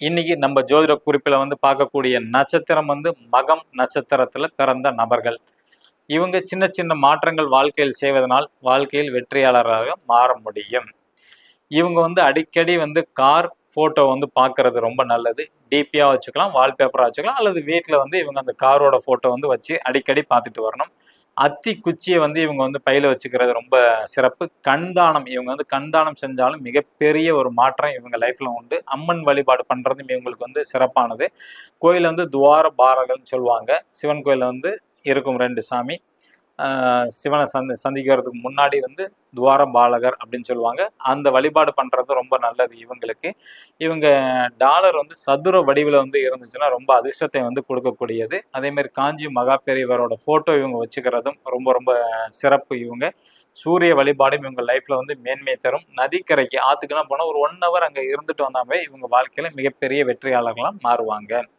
இன்னைக்கு நம்ம ஜோதிட குறிப்பில் வந்து பார்க்கக்கூடிய நட்சத்திரம் வந்து மகம் நட்சத்திரத்தில் பிறந்த நபர்கள். இவங்க சின்ன சின்ன மாற்றங்கள் வாழ்க்கையில் செய்வதனால் வாழ்க்கையில் வெற்றியாளராக மாற முடியும். இவங்க வந்து அடிக்கடி வந்து கார் ஃபோட்டோ வந்து பார்க்கறது ரொம்ப நல்லது. டிபியாக வச்சுக்கலாம் வால்பேப்பராக வச்சுக்கலாம் அல்லது வீட்டில் வந்து இவங்க அந்த காரோட ஃபோட்டோ வந்து வச்சு அடிக்கடி பார்த்துட்டு வரணும். அத்தி குச்சியை வந்து இவங்க வந்து பையில வச்சுக்கிறது ரொம்ப சிறப்பு. கண்தானம் இவங்க வந்து கண்தானம் செஞ்சாலும் மிகப்பெரிய ஒரு மாற்றம் இவங்க லைஃப்ல உண்டு. அம்மன் வழிபாடு பண்றதும் இவங்களுக்கு வந்து சிறப்பானது. கோயில் வந்து துவார பாரகள்னு சொல்லுவாங்க. சிவன் கோயில் வந்து இருக்கும் ரெண்டு சாமி. சிவனை சந்தி சந்திக்கிறதுக்கு முன்னாடி வந்து துவார பாலகர் அப்படின்னு சொல்லுவாங்க. அந்த வழிபாடு பண்ணுறது ரொம்ப நல்லது இவங்களுக்கு. இவங்க டாலர் வந்து சதுர வடிவில் வந்து இருந்துச்சுன்னா ரொம்ப அதிர்ஷ்டத்தை வந்து கொடுக்கக்கூடியது. அதேமாரி காஞ்சி மகா பெரியவரோட ஃபோட்டோ இவங்க வச்சுக்கிறதும் ரொம்ப ரொம்ப சிறப்பு இவங்க. சூரிய வழிபாடும் இவங்க லைஃப்பில் வந்து மேன்மை தரும். நதிக்கரைக்கு ஆற்றுக்குலாம் போனால் ஒரு ஒன் ஹவர் அங்கே இருந்துட்டு வந்தாவே இவங்க வாழ்க்கையில் மிகப்பெரிய வெற்றியாளர்களாக மாறுவாங்க.